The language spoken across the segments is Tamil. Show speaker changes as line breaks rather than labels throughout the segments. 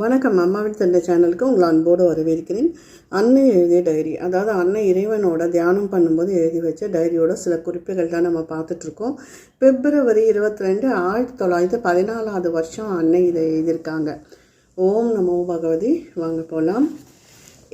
வணக்கம். அம்மாவின் தந்தை சேனலுக்கு உங்களை அன்போடு வரவேற்கிறேன். அன்னை எழுதிய டைரி அதாவது அன்னை இறைவனோட தியானம் பண்ணும்போது எழுதி வச்ச டைரியோட சில குறிப்புகள் தான் நம்ம பார்த்துட்ருக்கோம் பிப்ரவரி இருபத்தி ரெண்டு ஆயிரத்தி தொள்ளாயிரத்தி பதினாலாவது வருஷம் அன்னை இதை எழுதியிருக்காங்க. ஓம் நமோ பகவதி. வாங்க போகலாம்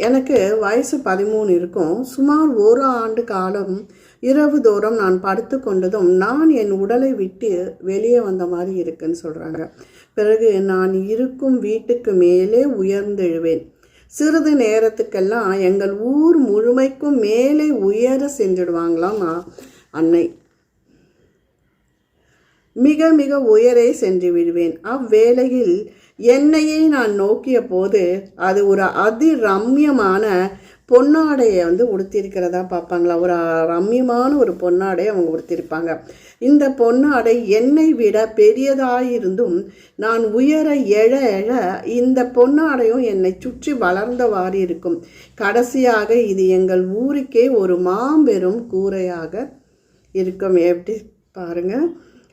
எனக்கு வயசு பதிமூணு இருக்கும். சுமார் ஒரு ஆண்டு காலம் இரவு தோறும் நான் படுத்து கொண்டதும் நான் என் உடலை விட்டு வெளியே வந்த மாதிரி இருக்குன்னு சொல்கிறாங்க பிறகு நான் இருக்கும் வீட்டுக்கு மேலே உயர்ந்தெழுவேன். சிறிது நேரத்துக்கெல்லாம் எங்கள் ஊர் முழுமைக்கும் மேலே உயர சென்றுடுவாங்களாம் அன்னை. மிக மிக உயரே சென்று விடுவேன். அவ்வேளையில் என்னையே நான் நோக்கிய போது அது ஒரு அதி ரம்யமான பொன்னாடையை வந்து உடுத்திருக்கிறதா பார்ப்பாங்களா? ஒரு ரம்யமான ஒரு பொன்னாடை அவங்க உடுத்திருப்பாங்க இந்த பொன்னாடை என்னை விட பெரியதாயிருந்தும் நான் உயர எழ எழ இந்த பொன்னாடையும் என்னை சுற்றி வளர்ந்தவாறு இருக்கும். கடைசியாக இது எங்கள் ஊருக்கே ஒரு மாபெரும் கூரையாக இருக்கும். எப்படி? பாருங்கள்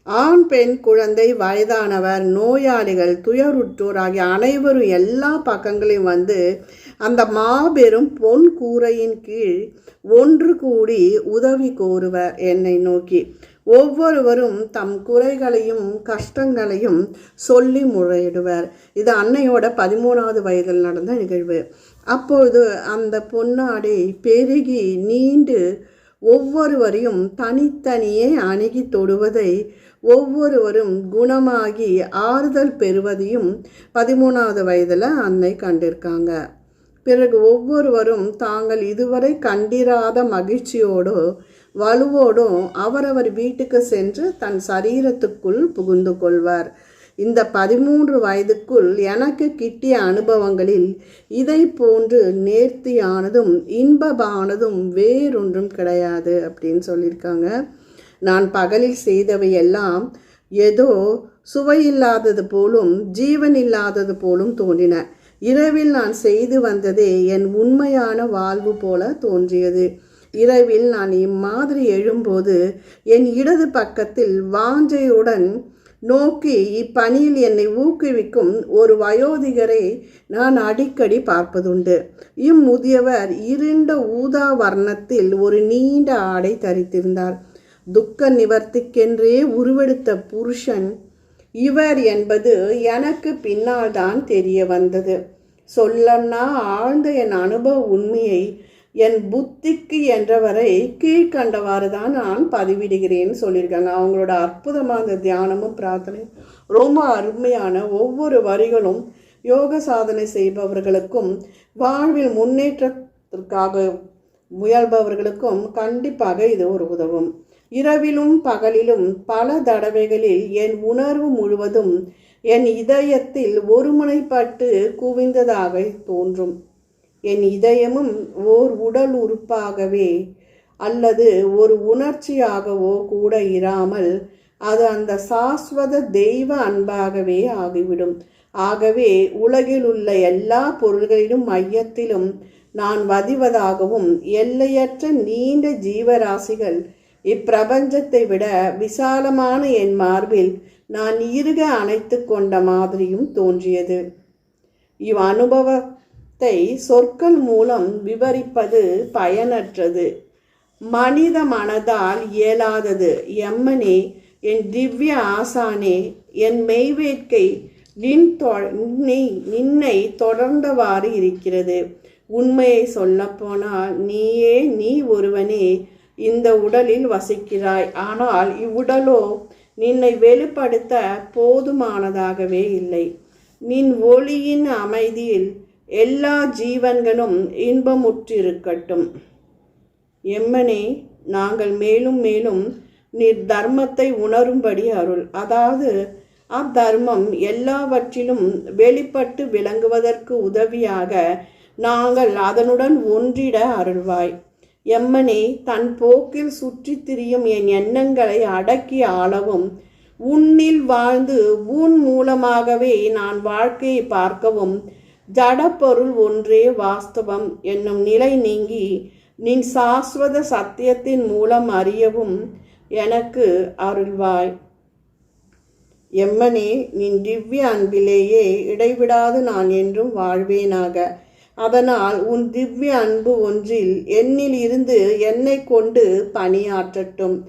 ஆண் பெண் குழந்தை வயதானவர் நோயாளிகள் துயருற்றோர் ஆகிய அனைவரும் எல்லா பக்கங்களையும் வந்து அந்த மாபெரும் பொன் கூரையின் கீழ் ஒன்று கூடி உதவி கோருவர் என்னை நோக்கி. ஒவ்வொருவரும் தம் குறைகளையும் கஷ்டங்களையும் சொல்லி முறையிடுவர். இது அன்னையோட பதிமூணாவது வயதில் நடந்த நிகழ்வு. அப்பொழுது அந்த பொன்னாடை பெருகி நீண்டு ஒவ்வொருவரையும் தனித்தனியே அணுகி தொடுவதை ஒவ்வொருவரும் குணமாகி ஆறுதல் பெறுவதையும் பதிமூணாவது வயதில் அன்னை கண்டிருக்காங்க. பிறகு ஒவ்வொருவரும் தாங்கள் இதுவரை கண்டிராத மகிழ்ச்சியோடோ வலுவோடும் அவரவர் வீட்டுக்கு சென்று தன் சரீரத்துக்குள் புகுந்து கொள்வார். இந்த பதிமூன்று வயதுக்குள் எனக்கு கிட்டிய அனுபவங்களில் இதை போன்று நேர்த்தியானதும் இன்பமானதும் வேறொன்றும் கிடையாது அப்படின்னு சொல்லியிருக்காங்க. நான் பகலில் செய்தவையெல்லாம் ஏதோ சுவையில்லாதது போலும் ஜீவன் இல்லாதது போலும் தோன்றின. இரவில் நான் செய்து வந்ததே என் உண்மையான வாழ்வு போல தோன்றியது. இரவில் நான் இம்மாதிரி எழும்போது என் இடது பக்கத்தில் வாஞ்சையுடன் நோக்கி இப்பணியில் என்னை ஊக்குவிக்கும் ஒரு வயோதிகரை நான் அடிக்கடி பார்ப்பதுண்டு. இம்முதியவர் இருண்ட ஊதா வர்ணத்தில் ஒரு நீண்ட ஆடை தரித்திருந்தார். துக்க நிவர்த்திக்கென்றே உருவெடுத்த புருஷன் இவர் என்பது எனக்கு பின்னால் தான் தெரிய வந்தது. சொல்லன்னா ஆழ்ந்த என் அனுபவ உண்மையை என் புத்திக்கு என்றவரை கீழ்கண்டவாறு தான் நான் பதிவிடுகிறேன்னு சொல்லியிருக்காங்க. அவங்களோட அற்புதமான தியானமும் பிரார்த்தனையும் ரொம்ப அருமையான ஒவ்வொரு வரிகளும் யோக சாதனை செய்பவர்களுக்கும் வாழ்வில் முன்னேற்றத்திற்காக முயல்பவர்களுக்கும் கண்டிப்பாக இது ஒரு உதவும். இரவிலும் பகலிலும் பல தடவைகளில் என் உணர்வு முழுவதும் என் இதயத்தில் ஒருமுனைப்பட்டு குவிந்ததாக தோன்றும். என் இதயமும் ஓர் உடல் உறுப்பாகவே அல்லது ஒரு உணர்ச்சியாகவோ கூட இராமல் அது அந்த சாஸ்வத தெய்வ அன்பாகவே ஆகிவிடும். ஆகவே உலகில் உள்ள எல்லா பொருள்களிலும் மையத்திலும் நான் வதிவதாகவும் எல்லையற்ற நீண்ட ஜீவராசிகள் இப்பிரபஞ்சத்தை விட விசாலமான என் மார்பில் நான் இருக அணைத்து கொண்ட மாதிரியும் தோன்றியது. இவ் அனுபவத்தை சொற்கள் மூலம் விவரிப்பது பயனற்றது. மனித மனதால் இயலாதது. எம்மனே என் திவ்ய ஆசானே என் மெய்வேட்கை நின் நின்னை தொடர்ந்தவாறு இருக்கிறது. உண்மையை சொல்லப்போனால் நீயே நீ ஒருவனே இந்த உடலில் வசிக்கிறாய். ஆனால் இவ்வுடலோ நின்னை வெளிப்படுத்த போதுமானதாகவே இல்லை. நின் ஒளியின் அமைதியில் எல்லா ஜீவன்களும் இன்பமுற்றிருக்கட்டும். எம்மனே நாங்கள் மேலும் மேலும் நீர் தர்மத்தை உணரும்படி அருள். அதாவது அத்தர்மம் எல்லாவற்றிலும் வெளிப்பட்டு விளங்குவதற்கு உதவியாக நாங்கள் அதனுடன் ஒன்றிட அருள்வாய். எம்மனே தன் போக்கில் சுற்றி திரியும் என் எண்ணங்களை அடக்கி ஆளவும் உன்னில் வாழ்ந்து உன் மூலமாகவே நான் வாழ்க்கையை பார்க்கவும் ஜடப்பொருள் ஒன்றே வாஸ்தவம் என்னும் நிலை நீங்கி நின் சாஸ்வத சத்தியத்தின் மூலம் அறியவும் எனக்கு அருள்வாய். எம்மனே நின் திவ்ய அன்பிலேயே இடைவிடாது நான் என்றும் வாழ்வேனாக. அதனால் உன் திவ்ய அன்பு ஒன்றில் என்னில் இருந்து என்னை கொண்டு பணியாற்றட்டும்.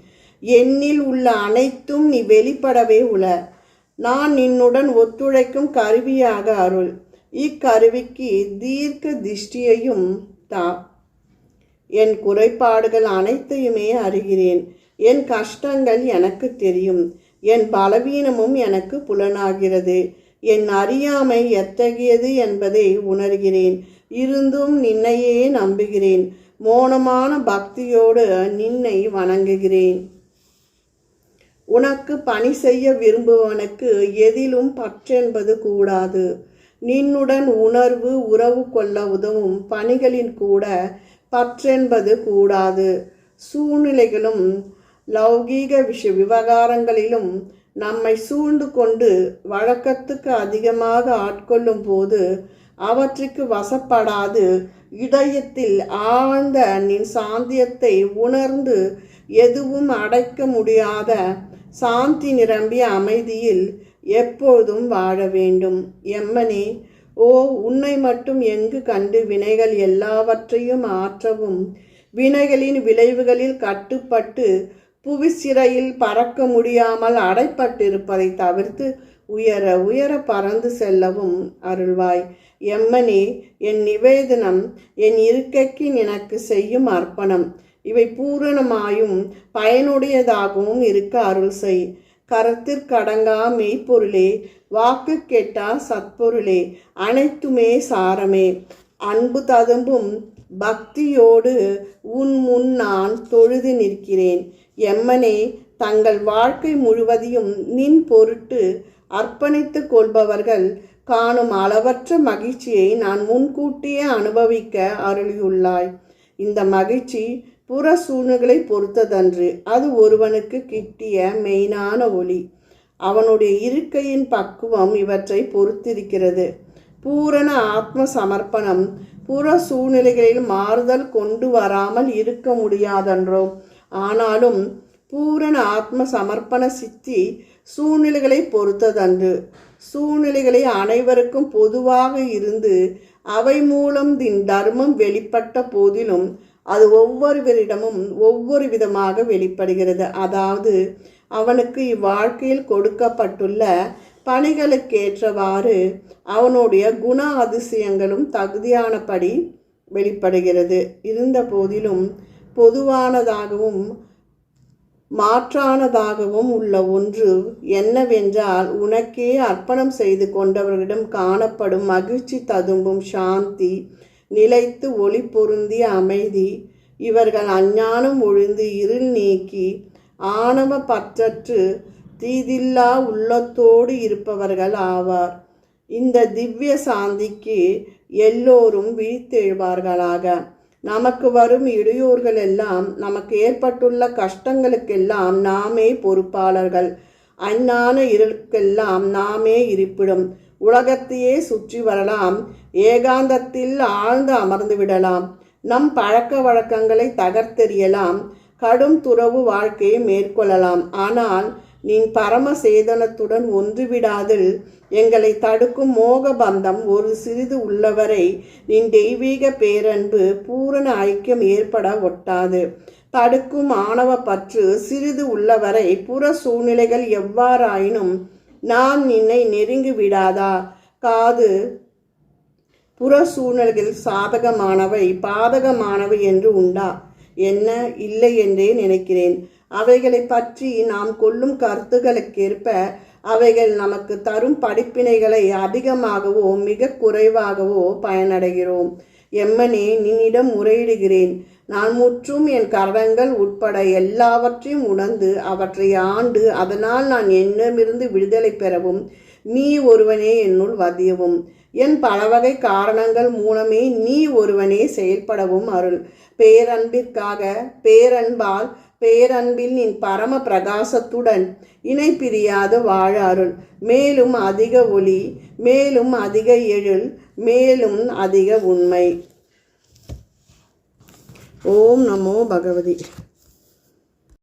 என்னில் உள்ள அனைத்தும் நீ வெளிப்படவே உள. நான் நின்னுடன் ஒத்துழைக்கும் கருவியாக அருள். இக்கருவிக்கு தீர்க்க திஷ்டியையும் தா. என் குறைபாடுகள் அனைத்தையுமே அறிகிறேன். என் கஷ்டங்கள் எனக்கு தெரியும். என் பலவீனமும் எனக்கு புலனாகிறது. என் அறியாமை எத்தகையது என்பதை உணர்கிறேன். இருந்தும் நின்னையே நம்புகிறேன். மோனமான பக்தியோடு நின்னை வணங்குகிறேன். உனக்கு பணி செய்ய விரும்புவனுக்கு எதிலும் பற்றென்பது கூடாது. நின்னுடன் உணர்வு உறவு கொள்ள உதவும் பணிகளின் கூட பற்றென்பது கூடாது. சூழ்நிலைகளும் லௌகீக விஷ விவகாரங்களிலும் நம்மை சூழ்ந்து கொண்டு வழக்கத்துக்கு அதிகமாக ஆட்கொள்ளும் போது அவற்றுக்கு வசப்படாது. இதயத்தில் ஆழ்ந்த நின் சாந்தியத்தை உணர்ந்து எதுவும் அடைக்க முடியாத சாந்தி நிரம்பிய அமைதியில் எப்போதும் வாழ வேண்டும். எம்மனே ஓ உன்னை மட்டும் எங்கு கண்டு வினைகள் எல்லாவற்றையும் ஆற்றவும் வினைகளின் விளைவுகளில் கட்டுப்பட்டு புவிசிறையில் பறக்க முடியாமல் அடைப்பட்டிருப்பதை தவிர்த்து உயர உயர பறந்து செல்லவும் அருள்வாய். எம்மனே என் நிவேதனம் என் இருக்கைக்கு எனக்கு செய்யும் அர்ப்பணம். இவை பூரணமாயும் பயனுடையதாகவும் இருக்க அருள் செய். கரத்திற்கடங்கா மெய்ப்பொருளே வாக்கு கேட்டா சத்பொருளே அனைத்துமே சாரமே. அன்பு ததும்பும் பக்தியோடு உன் முன் நான் தொழுது நிற்கிறேன். எம்மனே தங்கள் வாழ்க்கை முழுவதையும் நின் பொருட்டு அர்ப்பணித்துக் கொள்பவர்கள் காணும் அளவற்ற மகிழ்ச்சியை நான் முன்கூட்டியே அனுபவிக்க அருளியுள்ளாய். இந்த மகிழ்ச்சி புற சூழ்நிலை பொறுத்ததன்று. அது ஒருவனுக்கு கிட்டிய மெய்னான ஒளி. அவனுடைய இருக்கையின் பக்குவம் இவற்றை பொறுத்திருக்கிறது. பூரண ஆத்ம சமர்ப்பணம் புற சூழ்நிலைகளில் மாறுதல் கொண்டு வராமல் இருக்க முடியாதன்றோ. ஆனாலும் பூரண ஆத்ம சமர்ப்பண சித்தி சூழ்நிலைகளை பொறுத்ததன்று. சூழ்நிலைகளை அனைவருக்கும் பொதுவாக இருந்து அவை மூலம் தின் தர்மம் வெளிப்பட்ட போதிலும் அது ஒவ்வொருவரிடமும் ஒவ்வொரு விதமாக வெளிப்படுகிறது. அதாவது அவனுக்கு இவ்வாழ்க்கையில் கொடுக்கப்பட்டுள்ள பணிகளுக்கேற்றவாறு அவனுடைய குண அதிசயங்களும் தகுதியானபடி வெளிப்படுகிறது. இருந்த போதிலும் பொதுவானதாகவும் மாற்றானதாகவும் உள்ள ஒன்று என்னவென்றால் உனக்கே அர்ப்பணம் செய்து கொண்டவர்களிடம் காணப்படும் மகிழ்ச்சி ததும்பும் சாந்தி நிலைத்து ஒளி பொருந்திய அமைதி இவர்கள் அஞ்ஞானம் ஒழிந்து இருள் நீக்கி ஆணவ பற்றற்று தீதில்லா உள்ளத்தோடு இருப்பவர்கள் ஆவார். இந்த திவ்ய சாந்திக்கு எல்லோரும் விழித்தெழுவார்களாக. நமக்கு வரும் இடையூறுகள் எல்லாம் நமக்கு ஏற்பட்டுள்ள கஷ்டங்களுக்கெல்லாம் நாமே பொறுப்பாளர்கள். அஞ்ஞான இருளுக்கெல்லாம் நாமே இருப்பிடும். உலகத்தையே சுற்றி வரலாம். ஏகாந்தத்தில் ஆழ்ந்து அமர்ந்து விடலாம். நம் பழக்க வழக்கங்களை தகர்த்தெறியலாம். கடும் துறவு வாழ்க்கையை மேற்கொள்ளலாம். ஆனால் நீ பரம சேதனத்துடன் ஒன்றுவிடாதில் எங்களை தடுக்கும் மோக பந்தம் ஒரு சிறிது உள்ளவரை நின் தெய்வீக பேரன்பு பூரண ஐக்கியம் ஏற்பட ஒட்டாது. தடுக்கும் ஆணவ பற்று சிறிது உள்ளவரை புற சூழ்நிலைகள் எவ்வாறாயினும் நான் நின்னை நெருங்கி விடாதா? காது புற சூழ்நிலைகள் சாதகமானவை பாதகமானவை என்று உண்டா? என்ன? இல்லை என்றே நினைக்கிறேன். அவைகளை பற்றி நாம் கொள்ளும் கருத்துகளுக்கேற்ப அவைகள் நமக்கு தரும் படிப்பினைகளை அதிகமாகவோ மிக குறைவாகவோ பயனடைகிறோம். எம்மனே நின்னிடம் முறையிடுகிறேன். நான் முற்றும் என் கரணங்கள் உட்பட எல்லாவற்றையும் உணர்ந்து அவற்றை ஆண்டு அதனால் நான் என்னமிருந்து விடுதலை பெறவும் நீ ஒருவனே என்னுள் வதியவும். என் பலவகை காரணங்கள் மூலமே நீ ஒருவனே செயல்படவும் அருள். பேரன்பிற்காக பேரன்பால் பேரன்பில் நின் பரம பிரகாசத்துடன் இணை பிரியாது வாழ அருள் மேலும் அதிக ஒளி மேலும் அதிக எழில் மேலும் அதிக உண்மை. ஓம் நமோ பகவதி.